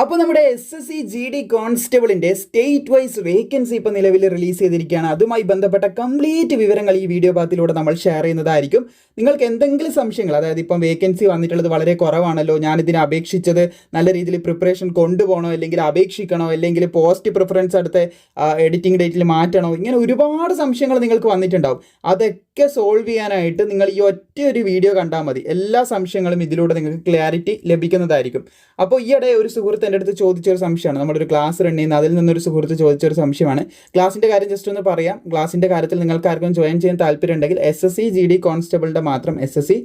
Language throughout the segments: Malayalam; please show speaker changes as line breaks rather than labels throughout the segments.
അപ്പോൾ നമ്മുടെ S S C G D കോൺസ്റ്റബിളിന്റെ state wise vacancy ഇപ്പോൾ നിലവിൽ റിലീസ് ചെയ്തിരിക്കുകയാണ്. അതുമായി ബന്ധപ്പെട്ട കംപ്ലീറ്റ് വിവരങ്ങൾ ഈ വീഡിയോ ഭാഗത്തിലൂടെ നമ്മൾ ഷെയർ ചെയ്യുന്നതായിരിക്കും. നിങ്ങൾക്ക് എന്തെങ്കിലും സംശയങ്ങൾ അതായത് ഇപ്പം വേക്കൻസി വന്നിട്ടുള്ളത് വളരെ കുറവാണല്ലോ ഞാനിതിനെ അപേക്ഷിച്ചത് നല്ല രീതിയിൽ പ്രിപ്പറേഷൻ കൊണ്ടുപോകണോ അല്ലെങ്കിൽ അപേക്ഷിക്കണോ അല്ലെങ്കിൽ പോസ്റ്റ് പ്രിഫറൻസ് അടുത്ത എഡിറ്റിംഗ് ഡേറ്റിൽ മാറ്റണോ ഇങ്ങനെ ഒരുപാട് സംശയങ്ങൾ നിങ്ങൾക്ക് വന്നിട്ടുണ്ടാവും. അതൊക്കെ സോൾവ് ചെയ്യാനായിട്ട് നിങ്ങൾ ഈ ഒറ്റ ഒരു വീഡിയോ കണ്ടാൽ മതി. എല്ലാ സംശയങ്ങളും ഇതിലൂടെ നിങ്ങൾക്ക് ക്ലാരിറ്റി ലഭിക്കുന്നതായിരിക്കും. അപ്പോൾ ഈയിടെ ഒരു സുഹൃത്ത് എന്റെ അടുത്ത് ചോദിച്ച ഒരു സംശയമാണ്. നമ്മളൊരു ക്ലാസ് റൺ ചെയ്യുന്ന അതിൽ നിന്നൊരു സുഹൃത്ത് ചോദിച്ച ഒരു സംശയമാണ് ക്ലാസിന്റെ കാര്യം ജസ്റ്റ് ഒന്ന് പറയാം. ക്ലാസിന്റെ കാര്യത്തിൽ നിങ്ങൾക്ക് ആർക്കും ജോയിൻ ചെയ്യാൻ താല്പര്യമുണ്ടെങ്കിൽ S S C G D കോൺസ്റ്റബിളിന്റെ മാത്രം S S C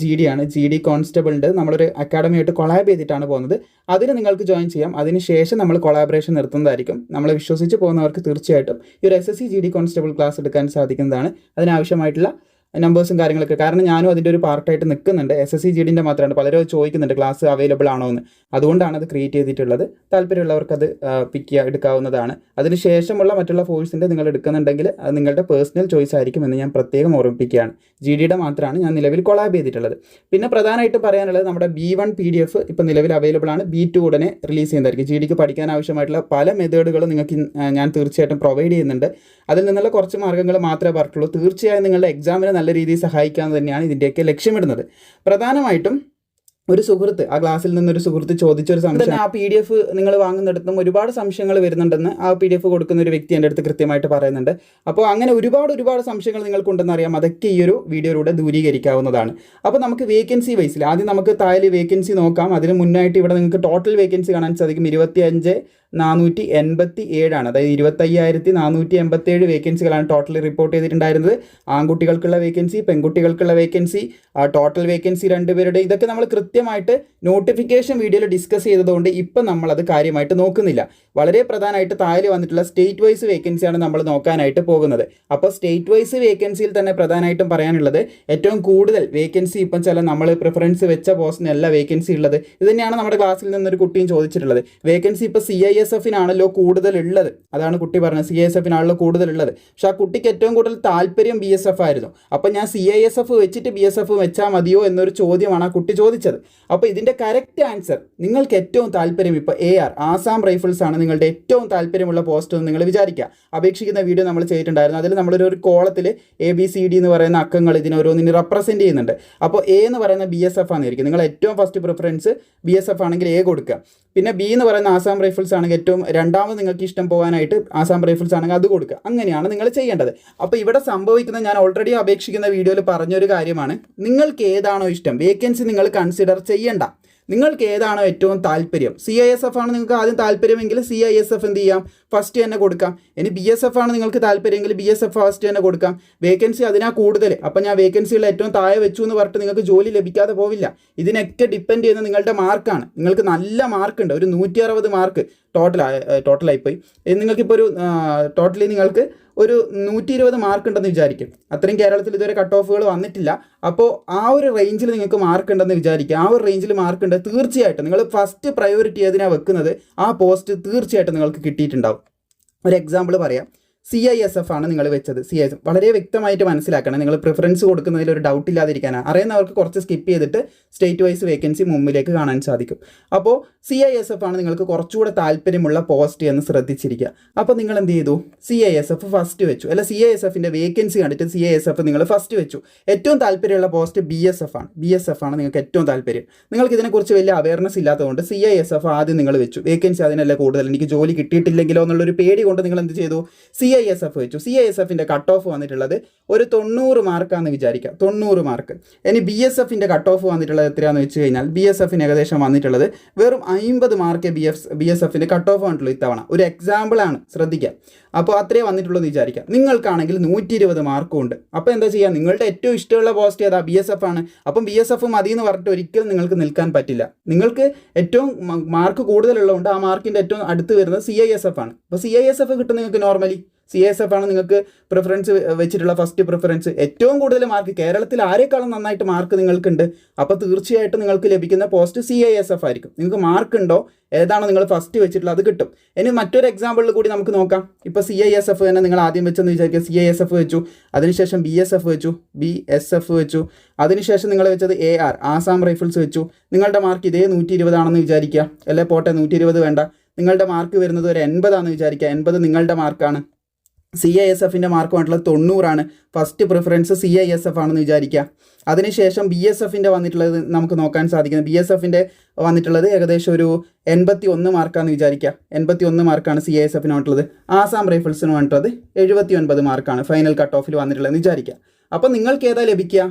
G D ആണ്. ജി ഡി കോൺസ്റ്റബിളിന്റെ നമ്മളൊരു അക്കാഡമിയായിട്ട് കൊളാബ് ചെയ്തിട്ടാണ് പോകുന്നത്. അതിന് നിങ്ങൾക്ക് ജോയിൻ ചെയ്യാം. അതിന് ശേഷം നമ്മൾ കൊളാബറേഷൻ നിർത്തുന്നതായിരിക്കും. നമ്മളെ വിശ്വസിച്ച് പോകുന്നവർക്ക് തീർച്ചയായിട്ടും ഈ ഒരു S S C G D constable class എടുക്കാൻ സാധിക്കുന്നതാണ്. അതിനാവശ്യമായിട്ടുള്ള നമ്പേഴ്സും കാര്യങ്ങളൊക്കെ. കാരണം ഞാനും അതിന്റെ ഒരു പാർട്ടായിട്ട് നിൽക്കുന്നുണ്ട് എസ് എസ് സി ജി ഡിന്റെ മാത്രമാണ് പലരും ചോദിക്കുന്നുണ്ട്. ക്ലാസ് അവൈലബിൾ ആണോ എന്ന്. അതുകൊണ്ടാണ് അത് ക്രിയേറ്റ് ചെയ്തിട്ടുള്ളത്. താല്പര്യമുള്ളവർക്ക് അത് പിക്ക് ചെയ്യുക എടുക്കാവുന്നതാണ്. അതിന് ശേഷമുള്ള മറ്റുള്ള ഫോഴ്സിന്റെ നിങ്ങൾ എടുക്കുന്നുണ്ടെങ്കിൽ അത് നിങ്ങളുടെ പേഴ്സണൽ ചോയ്സ് ആയിരിക്കും എന്ന് ഞാൻ പ്രത്യേകം ഓർമ്മിപ്പിക്കുകയാണ്. ജി ഡിയുടെ മാത്രമാണ് ഞാൻ നിലവിൽ കൊളാബ് ചെയ്തിട്ടുള്ളത്. പിന്നെ പ്രധാനമായിട്ട് പറയാനുള്ളത് നമ്മുടെ B one P D F ഇപ്പം നിലവിൽ അവൈലബിൾ ആണ്. ബി ടു ഉടനെ റിലീസ് ചെയ്യുന്നതായിരിക്കും. ജി ഡിക്ക് പഠിക്കാൻ ആവശ്യമായിട്ടുള്ള പല മെത്തേഡുകളും നിങ്ങൾക്ക് ഞാൻ തീർച്ചയായിട്ടും പ്രൊവൈഡ് ചെയ്യുന്നുണ്ട്. അതിൽ നിന്നുള്ള കുറച്ച് മാർഗങ്ങൾ മാത്രമേ പറഞ്ഞിട്ടുള്ളൂ. തീർച്ചയായും നിങ്ങളുടെ എക്സാമിനെ നല്ല രീതിയിൽ സഹായിക്കാൻ തന്നെയാണ് ഇതിന്റെയൊക്കെ ലക്ഷ്യമിടുന്നത്. പ്രധാനമായിട്ടും ഒരു സുഹൃത്ത് ആ ക്ലാസ്സിൽ നിന്നൊരു സുഹൃത്ത് ചോദിച്ചൊരു സംശയം. ആ പി ഡി എഫ് നിങ്ങൾ വാങ്ങുന്നിടത്തും ഒരുപാട് സംശയങ്ങൾ വരുന്നുണ്ടെന്ന് ആ പി ഡി എഫ് കൊടുക്കുന്ന ഒരു വ്യക്തി എന്റെ അടുത്ത് കൃത്യമായിട്ട് പറയുന്നുണ്ട്. അപ്പോൾ അങ്ങനെ ഒരുപാട് ഒരുപാട് സംശയങ്ങൾ നിങ്ങൾക്കുണ്ടെന്ന് അറിയാം. അതൊക്കെ ഈ ഒരു വീഡിയോയിലൂടെ ദൂരീകരിക്കാവുന്നതാണ്. അപ്പോൾ നമുക്ക് വേക്കൻസി വൈസിൽ ആദ്യം നമുക്ക് താഴെ വേക്കൻസി നോക്കാം. അതിന് മുന്നായിട്ട് ഇവിടെ നിങ്ങൾക്ക് ടോട്ടൽ വേക്കൻസി കാണാൻ സാധിക്കും. ഇരുപത്തി അഞ്ച് നാനൂറ്റി എൺപത്തി ഏഴാണ് അതായത് ഇരുപത്തയ്യായിരത്തി നാനൂറ്റി എൺപത്തി ഏഴ് വേക്കൻസികളാണ് ടോട്ടൽ റിപ്പോർട്ട് ചെയ്തിട്ടുണ്ടായിരുന്നത്. ആൺകുട്ടികൾക്കുള്ള വേക്കൻസി പെൺകുട്ടികൾക്കുള്ള വേക്കൻസി ആ ടോട്ടൽ വേക്കൻസി രണ്ടുപേരുടെ ഇതൊക്കെ നമ്മൾ കൃത്യമായിട്ട് നോട്ടിഫിക്കേഷൻ വീഡിയോയിൽ ഡിസ്കസ് ചെയ്തതുകൊണ്ട് ഇപ്പം നമ്മളത് കാര്യമായിട്ട് നോക്കുന്നില്ല. വളരെ പ്രധാനമായിട്ട് താഴെ വന്നിട്ടുള്ള സ്റ്റേറ്റ് വൈസ് വേക്കൻസിയാണ് നമ്മൾ നോക്കാനായിട്ട് പോകുന്നത്. അപ്പോൾ സ്റ്റേറ്റ് വൈസ് വേക്കൻസിയിൽ തന്നെ പ്രധാനമായിട്ടും പറയാനുള്ളത് ഏറ്റവും കൂടുതൽ വേക്കൻസി ഇപ്പം ചില നമ്മൾ പ്രിഫറൻസ് വെച്ച പോസ്റ്റിനല്ല വേക്കൻസി ഉള്ളത്. ഇത് നമ്മുടെ ക്ലാസ്സിൽ നിന്നൊരു കുട്ടിയും ചോദിച്ചിട്ടുള്ളത്. വേക്കൻസി ഇപ്പോൾ സി ഐ എസ് എഫിനാണല്ലോ കൂടുതൽ ഉള്ളത് അതാണ് കുട്ടി പറഞ്ഞത്. സി ഐ എസ് എഫിനാണല്ലോ കൂടുതൽ ഉള്ളത് പക്ഷേ ആ കുട്ടിക്ക് ഏറ്റവും കൂടുതൽ താല്പര്യം ബി എസ് എഫ് ആയിരുന്നു. അപ്പോൾ ഞാൻ സി ഐ എസ് എഫ് വെച്ചിട്ട് ബി എസ് എഫ് വെച്ചാൽ മതിയോ എന്നൊരു ചോദ്യമാണ് ആ കുട്ടി ചോദിച്ചത്. അപ്പോൾ ഇതിന്റെ കറക്റ്റ് ആൻസർ നിങ്ങൾക്ക് ഏറ്റവും താല്പര്യം ഇപ്പോൾ എ ആർ ആസാം റൈഫിൾസ് ആണ് നിങ്ങളുടെ ഏറ്റവും താല്പര്യമുള്ള പോസ്റ്റ് എന്ന് നിങ്ങൾ വിചാരിക്കുക. അപേക്ഷിക്കുന്ന വീഡിയോ നമ്മൾ ചെയ്തിട്ടുണ്ടായിരുന്നു. അതിൽ നമ്മളൊരു ഒരു കോളത്തിൽ എ ബി സി ഡി എന്ന് പറയുന്ന അക്കങ്ങൾ ഇതിനെ ഓരോന്നിനെ റെപ്രസെന്റ് ചെയ്യുന്നുണ്ട്. അപ്പോൾ എ എന്ന് പറയുന്ന ബി എസ് എഫ് ആണെന്നിരിക്കും. നിങ്ങൾ ഏറ്റവും first preference B S F ആണെങ്കിൽ എ കൊടുക്കുക. പിന്നെ ബി എന്ന് പറയുന്ന ആസാം റൈഫിൾസ് ആണെങ്കിൽ ഏറ്റവും രണ്ടാമത് നിങ്ങൾക്ക് ഇഷ്ടം പോകാനായിട്ട് ആസാം റൈഫിൾസ് ആണെങ്കിൽ അത് കൊടുക്കുക. അങ്ങനെയാണ് നിങ്ങൾ ചെയ്യേണ്ടത്. അപ്പോൾ ഇവിടെ സംഭവിക്കുന്ന ഞാൻ ഓൾറെഡി അപേക്ഷിക്കുന്ന വീഡിയോയിൽ പറഞ്ഞൊരു കാര്യമാണ്. നിങ്ങൾക്ക് ഏതാണോ ഇഷ്ടം. വേക്കൻസി നിങ്ങൾ കൺസിഡർ ചെയ്യണ്ട. നിങ്ങൾക്ക് ഏതാണോ ഏറ്റവും താല്പര്യം? സി ഐ എസ് എഫ് ആണ് നിങ്ങൾക്ക് ആദ്യം താല്പര്യമെങ്കിൽ സി ഐ എസ് എഫ് എന്ത് ചെയ്യാം? ഫസ്റ്റ് തന്നെ കൊടുക്കാം. ഇനി ബി എസ് എഫ് ആണ് നിങ്ങൾക്ക് താല്പര്യമെങ്കിൽ ബി എസ് എഫ് ഫസ്റ്റ് തന്നെ കൊടുക്കാം. വേക്കൻസി അതിനാ കൂടുതൽ അപ്പം ഞാൻ വേക്കൻസികൾ ഏറ്റവും താഴെ വെച്ചു എന്ന് പറഞ്ഞിട്ട് നിങ്ങൾക്ക് ജോലി ലഭിക്കാതെ പോവില്ല. ഇതിനൊക്കെ ഡിപ്പെൻഡ് ചെയ്യുന്നത് നിങ്ങളുടെ മാർക്കാണ്. നിങ്ങൾക്ക് നല്ല മാർക്ക് ഉണ്ട്. ഒരു നൂറ്റി അറുപത് മാർക്ക് ടോട്ടൽ ടോട്ടലായിപ്പോയി നിങ്ങൾക്കിപ്പോൾ ഒരു ടോട്ടലി നിങ്ങൾക്ക് ഒരു നൂറ്റി ഇരുപത് മാർക്ക് ഉണ്ടെന്ന് വിചാരിക്കും. അത്രയും കേരളത്തിൽ ഇതുവരെ കട്ട് ഓഫുകൾ വന്നിട്ടില്ല. അപ്പോൾ ആ ഒരു റേഞ്ചിൽ നിങ്ങൾക്ക് മാർക്ക് ഉണ്ടെന്ന് വിചാരിക്കുക. ആ ഒരു റേഞ്ചിൽ മാർക്ക് ഉണ്ട് തീർച്ചയായിട്ടും. നിങ്ങൾ ഫസ്റ്റ് പ്രയോറിറ്റി ഏതിനാണ് വെക്കുന്നത്? ആ പോസ്റ്റ് തീർച്ചയായിട്ടും നിങ്ങൾക്ക് കിട്ടിയിട്ടുണ്ടാവും. ഒരു എക്സാമ്പിൾ പറയാം. സി ഐ എസ് എഫ് ആണ് നിങ്ങൾ വെച്ചത്. സി ഐ എസ് എഫ് വളരെ വ്യക്തമായിട്ട് മനസ്സിലാക്കണം. നിങ്ങൾ പ്രിഫറൻസ് കൊടുക്കുന്നതിൽ ഒരു ഡൗട്ട് ഇല്ലാതിരിക്കാനാണ്. അറിയുന്നവർക്ക് കുറച്ച് സ്കിപ്പ് ചെയ്തിട്ട് സ്റ്റേറ്റ് വൈസ് വേക്കൻസി മുമ്പിലേക്ക് കാണാൻ സാധിക്കും. അപ്പോൾ സി ഐ എസ് എഫ് ആണ് നിങ്ങൾക്ക് കുറച്ചുകൂടെ താല്പര്യമുള്ള പോസ്റ്റ് എന്ന് ശ്രദ്ധിച്ചിരിക്കുക അപ്പോൾ നിങ്ങൾ എന്ത് ചെയ്തു C I S F first വെച്ചു അല്ല സി ഐ എസ് എഫിന്റെ വേക്കൻസി കണ്ടിട്ട് സി ഐ എസ് എഫ് നിങ്ങൾ ഫസ്റ്റ് വെച്ചു ഏറ്റവും താല്പര്യമുള്ള പോസ്റ്റ് ബി എസ് എഫ് ആണ് ബി എസ് എഫ് ആണ് നിങ്ങൾക്ക് ഏറ്റവും താല്പര്യം നിങ്ങൾക്ക് ഇതിനെക്കുറിച്ച് വലിയ അവയർനെസ് ഇല്ലാത്തതുകൊണ്ട് സി ഐ എസ് എഫ് ആദ്യം നിങ്ങൾ വെച്ചു വേക്കൻസി അതിനല്ല കൂടുതൽ എനിക്ക് ജോലി കിട്ടിയിട്ടില്ലെങ്കിലോ എന്നുള്ളൊരു പേടി കൊണ്ട് നിങ്ങൾ എന്ത് ചെയ്തു സി ഐ എസ് എഫ് വെച്ചു സി ഐ എസ് എഫിന്റെ കട്ട് ഓഫ് വന്നിട്ടുള്ളത് ഒരു തൊണ്ണൂറ് മാർക്കാണെന്ന് വിചാരിക്കുക തൊണ്ണൂറ് മാർക്ക് ഇനി ബി എസ് എഫിന്റെ കട്ട് ഓഫ് വന്നിട്ടുള്ളത് എത്രയാണെന്ന് വെച്ച് കഴിഞ്ഞാൽ ബി എസ് എഫിന് ഏകദേശം വന്നിട്ടുള്ളത് വെറും അമ്പത് mark B F B S എഫിന്റെ കട്ട് ഓഫ് വന്നിട്ടുള്ളൂ ഇത്തവണ. ഒരു എക്സാമ്പിളാണ് ശ്രദ്ധിക്കുക അപ്പോൾ അത്രേ വന്നിട്ടുള്ളൂ എന്ന് വിചാരിക്കുക നിങ്ങൾക്കാണെങ്കിൽ നൂറ്റി ഇരുപത് മാർക്കും ഉണ്ട്. അപ്പോൾ എന്താ ചെയ്യുക നിങ്ങളുടെ ഏറ്റവും ഇഷ്ടമുള്ള പോസ്റ്റ് ഏതാ? ബി എസ് എഫ് ആണ്. അപ്പം ബി എസ് എഫ് മതി എന്ന് പറഞ്ഞിട്ട് ഒരിക്കലും നിങ്ങൾക്ക് നിൽക്കാൻ പറ്റില്ല. നിങ്ങൾക്ക് ഏറ്റവും മാർക്ക് കൂടുതലുള്ളതുകൊണ്ട് ആ മാർക്കിന്റെ ഏറ്റവും അടുത്ത് വരുന്നത് സി ഐ എസ് എഫ് ആണ്. അപ്പോൾ സി ഐ എസ് എഫ് കിട്ടും നിങ്ങൾക്ക് നോർമലി സി എസ് എഫ് ആണ് നിങ്ങൾക്ക് പ്രിഫറൻസ് വെച്ചിട്ടുള്ള ഫസ്റ്റ് പ്രിഫറൻസ് ഏറ്റവും കൂടുതൽ മാർക്ക് കേരളത്തിൽ ആരെക്കാളും നന്നായിട്ട് മാർക്ക് നിങ്ങൾക്കുണ്ട് അപ്പോൾ തീർച്ചയായിട്ടും നിങ്ങൾക്ക് ലഭിക്കുന്ന post C I S F ആയിരിക്കും. നിങ്ങൾക്ക് മാർക്ക് ഉണ്ടോ ഏതാണോ നിങ്ങൾ ഫസ്റ്റ് വെച്ചിട്ടുള്ളത് അത് കിട്ടും. ഇനി മറ്റൊരു എക്സാമ്പിളിൽ കൂടി നമുക്ക് നോക്കാം. ഇപ്പോൾ സി ഐ എസ് എഫ് തന്നെ നിങ്ങൾ ആദ്യം വെച്ചെന്ന് വിചാരിക്കുക. സി ഐ എസ് എഫ് വെച്ചു അതിനുശേഷം ബി എസ് എഫ് വെച്ചു ബി എസ് എഫ് വെച്ചു അതിനുശേഷം നിങ്ങൾ വെച്ചത് എ ആർ ആസാം റൈഫിൾസ് വെച്ചു. നിങ്ങളുടെ മാർക്ക് ഇതേ നൂറ്റി ഇരുപതാണെന്ന് വിചാരിക്കുക. അല്ലെ പോട്ടെ നൂറ്റി ഇരുപത് വേണ്ട. നിങ്ങളുടെ മാർക്ക് വരുന്നത് ഒരു എൺപതാണെന്ന് വിചാരിക്കുക. എൺപത് നിങ്ങളുടെ മാർക്കാണ് സി ഐ എസ് എഫിന്റെ മാർക്ക് വന്നിട്ടുള്ളത് തൊണ്ണൂറാണ്. First preference C I S F ആണെന്ന് വിചാരിക്കുക. അതിനുശേഷം ബി എസ് എഫിന്റെ വന്നിട്ടുള്ളത് നമുക്ക് നോക്കാൻ സാധിക്കുന്നത്. ബി എസ് എഫിന്റെ വന്നിട്ടുള്ളത് ഏകദേശം ഒരു എൺപത്തി ഒന്ന് മാർക്കാണെന്ന് വിചാരിക്കുക. എൺപത്തി ഒന്ന് മാർക്കാണ് സി ഐ എസ് എഫിന് വന്നിട്ടുള്ളത്. ആസാം റൈഫിൾസിന് വന്നിട്ടുള്ളത് എഴുപത്തി ഒൻപത് മാർക്കാണ് ഫൈനൽ കട്ട് ഓഫിൽ വന്നിട്ടുള്ളതെന്ന് വിചാരിക്കുക. അപ്പോൾ നിങ്ങൾക്ക് ഏതാ ലഭിക്കുക?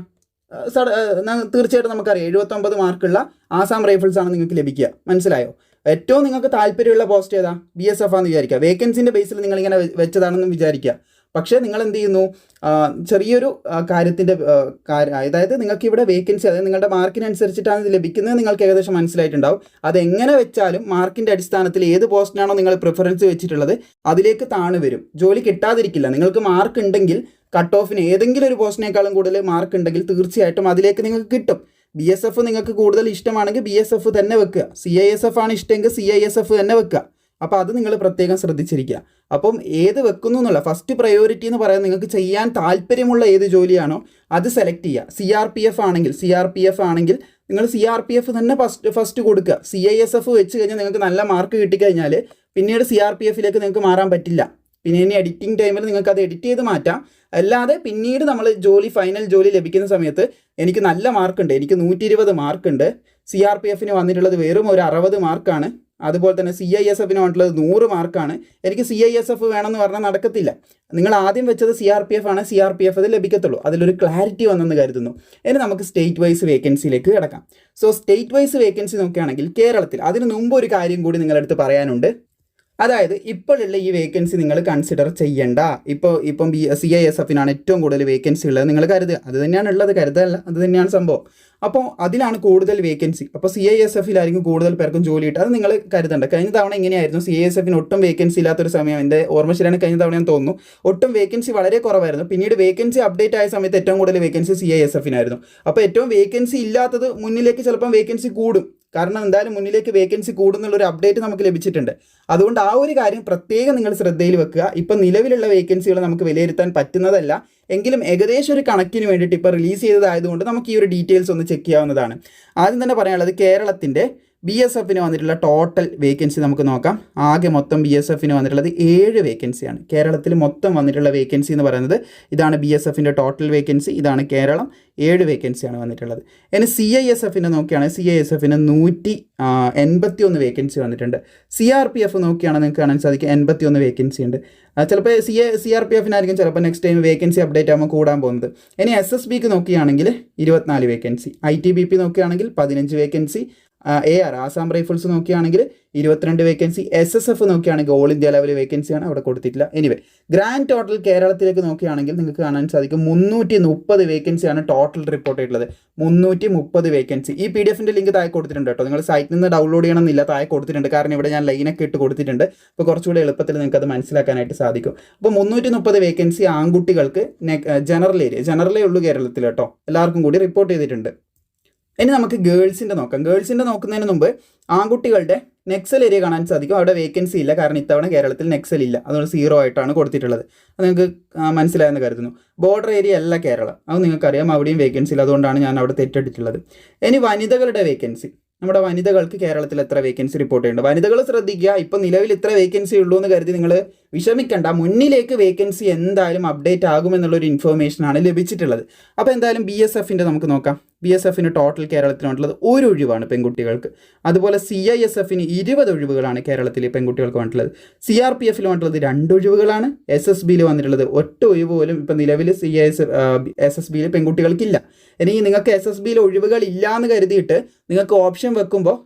തീർച്ചയായിട്ടും നമുക്കറിയാം. എഴുപത്തൊമ്പത് മാർക്കുള്ള ആസാം റൈഫിൾസാണ് നിങ്ങൾക്ക് ലഭിക്കുക. മനസ്സിലായോ? ഏറ്റവും നിങ്ങൾക്ക് താല്പര്യമുള്ള പോസ്റ്റ് ഏതാ? ബി എസ് എഫ് ആണെന്ന് വിചാരിക്കുക. വേക്കൻസിന്റെ ബേസിൽ നിങ്ങളിങ്ങനെ വെച്ചതാണെന്ന് വിചാരിക്കുക. പക്ഷേ നിങ്ങൾ എന്ത് ചെയ്യുന്നു ചെറിയൊരു കാര്യത്തിന്റെ അതായത് നിങ്ങൾക്ക് ഇവിടെ വേക്കൻസി അതായത് നിങ്ങളുടെ മാർക്കിനനുസരിച്ചിട്ടാണ് ഇത് ലഭിക്കുന്നത് നിങ്ങൾക്ക് ഏകദേശം മനസ്സിലായിട്ടുണ്ടാവും. അത് എങ്ങനെ വെച്ചാലും മാർക്കിന്റെ അടിസ്ഥാനത്തിൽ ഏത് പോസ്റ്റിനാണോ നിങ്ങൾ പ്രിഫറൻസ് വെച്ചിട്ടുള്ളത് അതിലേക്ക് താണു വരും. ജോലി കിട്ടാതിരിക്കില്ല. നിങ്ങൾക്ക് മാർക്ക് ഉണ്ടെങ്കിൽ കട്ട് ഓഫിന് ഏതെങ്കിലും ഒരു പോസ്റ്റിനേക്കാളും കൂടുതൽ മാർക്ക് ഉണ്ടെങ്കിൽ തീർച്ചയായിട്ടും അതിലേക്ക് നിങ്ങൾക്ക് കിട്ടും. ബി എസ് എഫ് നിങ്ങൾക്ക് കൂടുതൽ ഇഷ്ടമാണെങ്കിൽ ബി എസ് എഫ് തന്നെ വെക്കുക. സി ഐ എസ് എഫ് ആണ് ഇഷ്ടമെങ്കിൽ സി ഐ എസ് എഫ് തന്നെ വെക്കുക. അപ്പോൾ അത് നിങ്ങൾ പ്രത്യേകം ശ്രദ്ധിച്ചിരിക്കുക. അപ്പം ഏത് വെക്കുന്നു എന്നുള്ള ഫസ്റ്റ് പ്രയോറിറ്റി എന്ന് പറയാൻ നിങ്ങൾക്ക് ചെയ്യാൻ താല്പര്യമുള്ള ഏത് ജോലിയാണോ അത് സെലക്ട് ചെയ്യുക. സി ആർ പി എഫ് ആണെങ്കിൽ സി ആർ പി എഫ് ആണെങ്കിൽ നിങ്ങൾ സി ആർ പി എഫ് തന്നെ ഫസ്റ്റ് ഫസ്റ്റ് കൊടുക്കുക. സി ഐ എസ് എഫ് വെച്ച് കഴിഞ്ഞാൽ നിങ്ങൾക്ക് നല്ല മാർക്ക് കിട്ടിക്കഴിഞ്ഞാൽ പിന്നീട് സി ആർ പി എഫിലേക്ക് നിങ്ങൾക്ക് മാറാൻ പറ്റില്ല. പിന്നെ ഇനി എഡിറ്റിംഗ് ടൈമിൽ നിങ്ങൾക്ക് അത് എഡിറ്റ് ചെയ്ത് മാറ്റാം. അല്ലാതെ പിന്നീട് നമ്മൾ ജോലി ഫൈനൽ ജോലി ലഭിക്കുന്ന സമയത്ത് എനിക്ക് നല്ല മാർക്കുണ്ട് എനിക്ക് നൂറ്റി ഇരുപത് മാർക്കുണ്ട് സി ആർ പി എഫിന് വന്നിട്ടുള്ളത് വെറും ഒരു അറുപത് മാർക്കാണ് അതുപോലെ തന്നെ സി ഐ എസ് എഫിന് വന്നിട്ടുള്ളത് നൂറ് മാർക്കാണ് എനിക്ക് സി ഐ എസ് എഫ് വേണമെന്ന് പറഞ്ഞാൽ നടക്കത്തില്ല. നിങ്ങൾ ആദ്യം വെച്ചത് സി ആർ പി എഫ് ആണ്. സി ആർ പി എഫ് അത് ലഭിക്കത്തുള്ളൂ. അതിലൊരു ക്ലാരിറ്റി വന്നെന്ന് കരുതുന്നു. ഇനി നമുക്ക് സ്റ്റേറ്റ് വൈസ് വേക്കൻസിയിലേക്ക് കിടക്കാം. സോ സ്റ്റേറ്റ് വൈസ് വേക്കൻസി നോക്കുകയാണെങ്കിൽ കേരളത്തിൽ അതിന് മുമ്പ് ഒരു കാര്യം കൂടി നിങ്ങളെടുത്ത് പറയാനുണ്ട്. അതായത് ഇപ്പോഴുള്ള ഈ വേക്കൻസി നിങ്ങൾ കൺസിഡർ ചെയ്യണ്ട. ഇപ്പോൾ ഇപ്പം ബി സി ഐ എസ് എഫിനാണ് ഏറ്റവും കൂടുതൽ വേക്കൻസി ഉള്ളത് നിങ്ങൾ കരുതുക. അത് തന്നെയാണ് ഉള്ളത്. കരുതല്ല. അത് തന്നെയാണ് സംഭവം. അപ്പോൾ അതിലാണ് കൂടുതൽ വേക്കൻസി അപ്പോൾ സി ഐ എസ് എഫിലായിരിക്കും കൂടുതൽ പേർക്കും ജോലി കിട്ടുക. അത് നിങ്ങൾ കരുതണ്ട. കഴിഞ്ഞ തവണ ഇങ്ങനെയായിരുന്നു സി ഐ എസ് എഫിന് ഒട്ടും വേക്കൻസി ഇല്ലാത്തൊരു സമയം. എന്റെ ഓർമ്മ ശരിയാണ്. കഴിഞ്ഞ തവണ ഞാൻ തോന്നുന്നു. ഒട്ടും വേക്കൻസി വളരെ കുറവായിരുന്നു. പിന്നീട് വേക്കൻസി അപ്ഡേറ്റ് ആയ സമയത്ത് ഏറ്റവും കൂടുതൽ വേക്കൻസി സി ഐ എസ് എഫിനായിരുന്നു അപ്പോൾ ഏറ്റവും വേക്കൻസി ഇല്ലാത്തത് മുന്നിലേക്ക് ചിലപ്പം വേക്കൻസി കൂടും. കാരണം എന്തായാലും മുന്നിലേക്ക് വേക്കൻസി കൂടുന്നുള്ള ഒരു അപ്ഡേറ്റ് നമുക്ക് ലഭിച്ചിട്ടുണ്ട്. അതുകൊണ്ട് ആ ഒരു കാര്യം പ്രത്യേകം നിങ്ങൾ ശ്രദ്ധയിൽ വെക്കുക. ഇപ്പം നിലവിലുള്ള വേക്കൻസികൾ നമുക്ക് വിലയിരുത്താൻ പറ്റുന്നതല്ല. എങ്കിലും ഏകദേശം ഒരു കണക്കിന് വേണ്ടിയിട്ട് ഇപ്പോൾ റിലീസ് ചെയ്തതായതുകൊണ്ട് നമുക്ക് ഈ ഒരു ഡീറ്റെയിൽസ് ഒന്ന് ചെക്ക് ചെയ്യാവുന്നതാണ്. ആദ്യം തന്നെ പറയാനുള്ളത് കേരളത്തിന്റെ ബി എസ് എഫിന് വന്നിട്ടുള്ള ടോട്ടൽ വേക്കൻസി നമുക്ക് നോക്കാം. ആകെ മൊത്തം ബി എസ് എഫിന് വന്നിട്ടുള്ളത് ഏഴ് വേക്കൻസിയാണ് കേരളത്തിൽ മൊത്തം വന്നിട്ടുള്ള വേക്കൻസി എന്ന് പറയുന്നത് ഇതാണ് ബി എസ് എഫിന്റെ ടോട്ടൽ വേക്കൻസി ഇതാണ് കേരളം. ഏഴ് വേക്കൻസിയാണ് വന്നിട്ടുള്ളത്. ഇനി സി ഐ എസ് എഫിനെ നോക്കുകയാണെങ്കിൽ സി ഐ എസ് എഫിന് നൂറ്റി എൺപത്തി ഒന്ന് വേക്കൻസി വന്നിട്ടുണ്ട്. സി ആർ പി എഫ് നോക്കുകയാണെങ്കിൽ നിങ്ങൾക്ക് കാണാൻ സാധിക്കും എൺപത്തി ഒന്ന് വേക്കൻസി ഉണ്ട് ചിലപ്പോൾ C A C R P എഫിനായിരിക്കും ചിലപ്പോൾ നെക്സ്റ്റ് ടൈം വേക്കൻസി അപ്ഡേറ്റ് ആകുമ്പോൾ കൂടാൻ പോകുന്നത്. ഇനി എസ് എസ് ബിക്ക് നോക്കുകയാണെങ്കിൽ ഇരുപത്തിനാല് vacancy I T B P നോക്കുകയാണെങ്കിൽ പതിനഞ്ച് vacancy A R Assam Rifles നോക്കുകയാണെങ്കിൽ ഇരുപത്തിരണ്ട് വേക്കൻസി എസ് എസ് എഫ് നോക്കുകയാണെങ്കിൽ ഓൾ ഇന്ത്യ ലെവൽ വേക്കൻസിയാണ് അവിടെ കൊടുത്തിട്ടില്ല. എനിവേ ഗ്രാൻഡ് ടോട്ടൽ കേരളത്തിലേക്ക് നോക്കുകയാണെങ്കിൽ നിങ്ങൾക്ക് കാണാൻ സാധിക്കും മുന്നൂറ്റി മുപ്പത് വേക്കൻസിയാണ് ടോട്ടൽ റിപ്പോർട്ട് ചെയ്തിട്ടുള്ളത് മുന്നൂറ്റി മുപ്പത് വേക്കൻസി ഈ പി ഡി എഫിന്റെ ലിങ്ക് താഴെ കൊടുത്തിട്ടുണ്ട് കേട്ടോ. നിങ്ങൾ സൈറ്റിൽ നിന്ന് ഡൗൺലോഡ് ചെയ്യണമെന്നില്ല താഴെ കൊടുത്തിട്ടുണ്ട്. കാരണം ഇവിടെ ഞാൻ ലൈനൊക്കെ ഇട്ട് കൊടുത്തിട്ടുണ്ട്. അപ്പോൾ കുറച്ചുകൂടി എളുപ്പത്തിൽ നിങ്ങൾക്ക് അത് മനസ്സിലാക്കാനായിട്ട് സാധിക്കും. അപ്പോൾ മുന്നൂറ്റി മുപ്പത് വേക്കൻസി ആൺകുട്ടികൾക്ക് ജനറൽ ഏരിയ ജനറലേ ഉള്ളൂ കേരളത്തിൽ കേട്ടോ. എല്ലാവർക്കും കൂടി റിപ്പോർട്ട് ചെയ്തിട്ടുണ്ട്. ഇനി നമുക്ക് ഗേൾസിന്റെ നോക്കാം. ഗേൾസിന്റെ നോക്കുന്നതിന് മുമ്പ് ആൺകുട്ടികളുടെ നെക്സൽ ഏരിയ കാണാൻ സാധിക്കും. അവിടെ വേക്കൻസി ഇല്ല. കാരണം ഇത്തവണ കേരളത്തിൽ നെക്സൽ ഇല്ല. അതുകൊണ്ട് സീറോ ആയിട്ടാണ് കൊടുത്തിട്ടുള്ളത്. അത് നിങ്ങൾക്ക് മനസ്സിലായെന്ന് കരുതുന്നു. ബോർഡർ ഏരിയ അല്ല കേരളം. അത് നിങ്ങൾക്കറിയാം. അവിടെയും വേക്കൻസി ഇല്ല. അതുകൊണ്ടാണ് ഞാൻ അവിടെ തെറ്റെടുത്തിട്ടുള്ളത്. ഇനി വനിതകളുടെ വേക്കൻസി നമ്മുടെ വനിതകൾക്ക് കേരളത്തിൽ എത്ര വേക്കൻസി റിപ്പോർട്ട് ചെയ്യുന്നുണ്ട്? വനിതകൾ ശ്രദ്ധിക്കുക. ഇപ്പം നിലവിൽ ഇത്ര വേക്കൻസി ഉള്ളൂ എന്ന് കരുതി നിങ്ങൾ വിഷമിക്കണ്ട. മുന്നിലേക്ക് വേക്കൻസി എന്തായാലും അപ്ഡേറ്റ് ആകുമെന്നുള്ളൊരു ഇൻഫർമേഷനാണ് ലഭിച്ചിട്ടുള്ളത്. അപ്പോൾ എന്തായാലും ബി എസ് എഫിന്റെ നമുക്ക് നോക്കാം. ബി എസ് എഫിന് ടോട്ടൽ കേരളത്തിനുള്ളത് ഒരു ഒഴിവാണ് പെൺകുട്ടികൾക്ക്. അതുപോലെ സി ഐ എസ് എഫിന് ഇരുപത് ഒഴിവുകളാണ് കേരളത്തിൽ പെൺകുട്ടികൾക്ക് വന്നിട്ടുള്ളത്. സി ആർ പി എഫിൽ വന്നിട്ടുള്ളത് രണ്ട് ഒഴിവുകളാണ്. എസ് എസ് ബിയിൽ വന്നിട്ടുള്ളത് ഒറ്റ ഒഴിവ് പോലും ഇപ്പം നിലവിൽ C I S S S ബിയിൽ പെൺകുട്ടികൾക്കില്ല. ഇനി നിങ്ങൾക്ക് എസ് എസ് ബിയിൽ ഒഴിവുകൾ ഇല്ല എന്ന് കരുതിയിട്ട് നിങ്ങൾക്ക് ഓപ്ഷൻ വെക്കുമ്പോൾ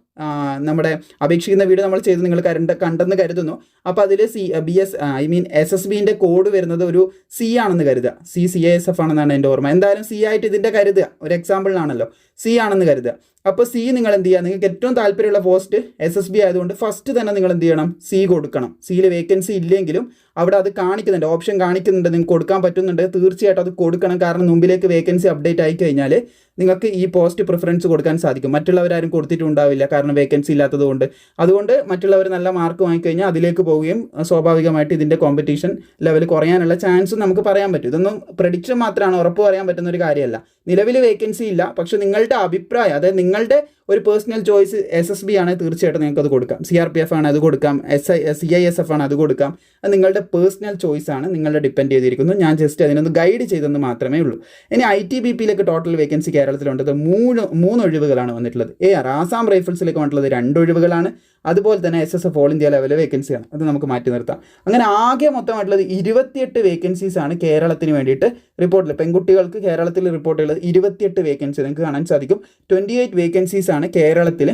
നമ്മുടെ അപേക്ഷിക്കുന്ന വീഡിയോ നമ്മൾ ചെയ്ത് നിങ്ങൾ കരണ്ട് കണ്ടെന്ന് കരുതുന്നു. അപ്പോൾ അതിൽ C B S I mean S S ബിന്റെ code വരുന്നത് ഒരു സി ആണെന്ന് കരുതുക. C C A S F ആണെന്നാണ് എന്റെ ഓർമ്മ. എന്തായാലും സി ആയിട്ട് ഇതിന്റെ കരുതുക. ഒരു എക്സാമ്പിളിനാണല്ലോ സി ആണെന്ന് കരുതുക. അപ്പോൾ സി നിങ്ങൾ എന്ത് ചെയ്യുക? നിങ്ങൾക്ക് ഏറ്റവും താല്പര്യമുള്ള പോസ്റ്റ് എസ് എസ് ബി ആയതുകൊണ്ട് ഫസ്റ്റ് തന്നെ നിങ്ങൾ എന്ത് ചെയ്യണം? സി കൊടുക്കണം. സിയിൽ വേക്കൻസി ഇല്ലെങ്കിലും അവിടെ അത് കാണിക്കുന്നുണ്ട്. ഓപ്ഷൻ കാണിക്കുന്നുണ്ട്. നിങ്ങൾക്ക് കൊടുക്കാൻ പറ്റുന്നുണ്ട്. തീർച്ചയായിട്ടും അത് കൊടുക്കണം. കാരണം മുമ്പിലേക്ക് വേക്കൻസി അപ്ഡേറ്റ് ആയി കഴിഞ്ഞാൽ നിങ്ങൾക്ക് ഈ പോസ്റ്റ് പ്രിഫറൻസ് കൊടുക്കാൻ സാധിക്കും. മറ്റുള്ളവരാരും കൊടുത്തിട്ടുണ്ടാവില്ല കാരണം വേക്കൻസി ഇല്ലാത്തതുകൊണ്ട് അതുകൊണ്ട് മറ്റുള്ളവർ നല്ല മാർക്ക് വാങ്ങിക്കഴിഞ്ഞാൽ അതിലേക്ക് പോവുകയും സ്വാഭാവികമായിട്ട് ഇതിന്റെ കോമ്പറ്റീഷൻ ലെവൽ കുറയാനുള്ള ചാൻസും നമുക്ക് പറയാൻ പറ്റും. ഇതൊന്നും പ്രഡിക്ഷൻ മാത്രമാണ്. ഉറപ്പ് പറയാൻ പറ്റുന്ന ഒരു കാര്യമല്ല. നിലവിൽ വേക്കൻസി ഇല്ല. പക്ഷെ നിങ്ങളുടെ അഭിപ്രായം അതായത് നിങ്ങളുടെ ഒരു personal choice S S B ആണ് തീർച്ചയായിട്ടും നിങ്ങൾക്ക് അത് കൊടുക്കാം. സി ആർ പി എഫ് ആണ് അത് കൊടുക്കാം. S I C I S F ആണ് അത് കൊടുക്കാം. അത് നിങ്ങളുടെ പേഴ്സണൽ ചോയ്സ് ആണ്. നിങ്ങളുടെ ഡിപ്പെൻഡ് ചെയ്തിരിക്കുന്നു. ഞാൻ ജസ്റ്റ് അതിനൊന്ന് ഗൈഡ് ചെയ്തെന്ന് മാത്രമേ ഉള്ളൂ. ഇനി ഐ ടി ബി പിയിലേക്ക് ടോട്ടൽ വേക്കൻസി കേരളത്തിലുണ്ടത് മൂന്ന് മൂന്ന് ഒഴിവുകളാണ് വന്നിട്ടുള്ളത്. എ ആർ ആസാം റൈഫിൾസിലേക്ക് വന്നിട്ടുള്ളത് രണ്ട് ഒഴിവുകളാണ്. അതുപോലെ തന്നെ S S F all India ലെവലിലെ വേക്കൻസിയാണ് അത് നമുക്ക് മാറ്റി നിർത്താം. അങ്ങനെ ആകെ മൊത്തമായിട്ടുള്ളത് ഇരുപത്തിയെട്ട് വേക്കൻസീസ് ആണ് കേരളത്തിന് വേണ്ടിയിട്ട് റിപ്പോർട്ടിൽ പെൺകുട്ടികൾക്ക് കേരളത്തിൽ റിപ്പോർട്ട് ചെയ്തത് ഇരുപത്തിയെട്ട് വേക്കൻസി നിങ്ങൾക്ക് കാണാൻ സാധിക്കും. ട്വന്റി എയ്റ്റ് വേക്കൻസീസ് ആണ് കേരളത്തിൽ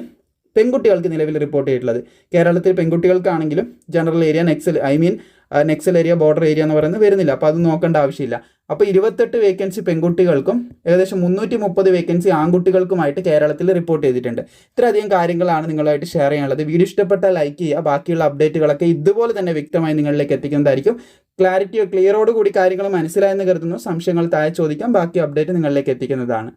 പെൺകുട്ടികൾക്ക് നിലവിൽ റിപ്പോർട്ട് ചെയ്തിട്ടുള്ളത്. കേരളത്തിൽ പെൺകുട്ടികൾക്കാണെങ്കിലും general area Naxal I mean Naxal area border area എന്ന് പറയുന്നത് വരുന്നില്ല. അപ്പോൾ അത് നോക്കേണ്ട ആവശ്യമില്ല. അപ്പോൾ ഇരുപത്തെട്ട് വേക്കൻസി പെൺകുട്ടികൾക്കും ഏകദേശം മുന്നൂറ്റി മുപ്പത് വേക്കൻസി ആൺകുട്ടികൾക്കുമായിട്ട് കേരളത്തിൽ റിപ്പോർട്ട് ചെയ്തിട്ടുണ്ട്. ഇത്രയധികം കാര്യങ്ങളാണ് നിങ്ങളുമായിട്ട് ഷെയർ ചെയ്യാനുള്ളത്. വീഡിയോ ഇഷ്ടപ്പെട്ടാൽ ലൈക്ക് ചെയ്യുക. ബാക്കിയുള്ള അപ്ഡേറ്റുകളൊക്കെ ഇതുപോലെ തന്നെ വ്യക്തമായി നിങ്ങളിലേക്ക് എത്തിക്കുന്നതായിരിക്കും. ക്ലാരിറ്റിയോ ക്ലിയറോട് കൂടി കാര്യങ്ങൾ മനസ്സിലായെന്ന് കരുതുന്നു. സംശയങ്ങൾ താഴെ ചോദിക്കാം. ബാക്കി അപ്ഡേറ്റ് നിങ്ങളിലേക്ക് എത്തിക്കുന്നതാണ്.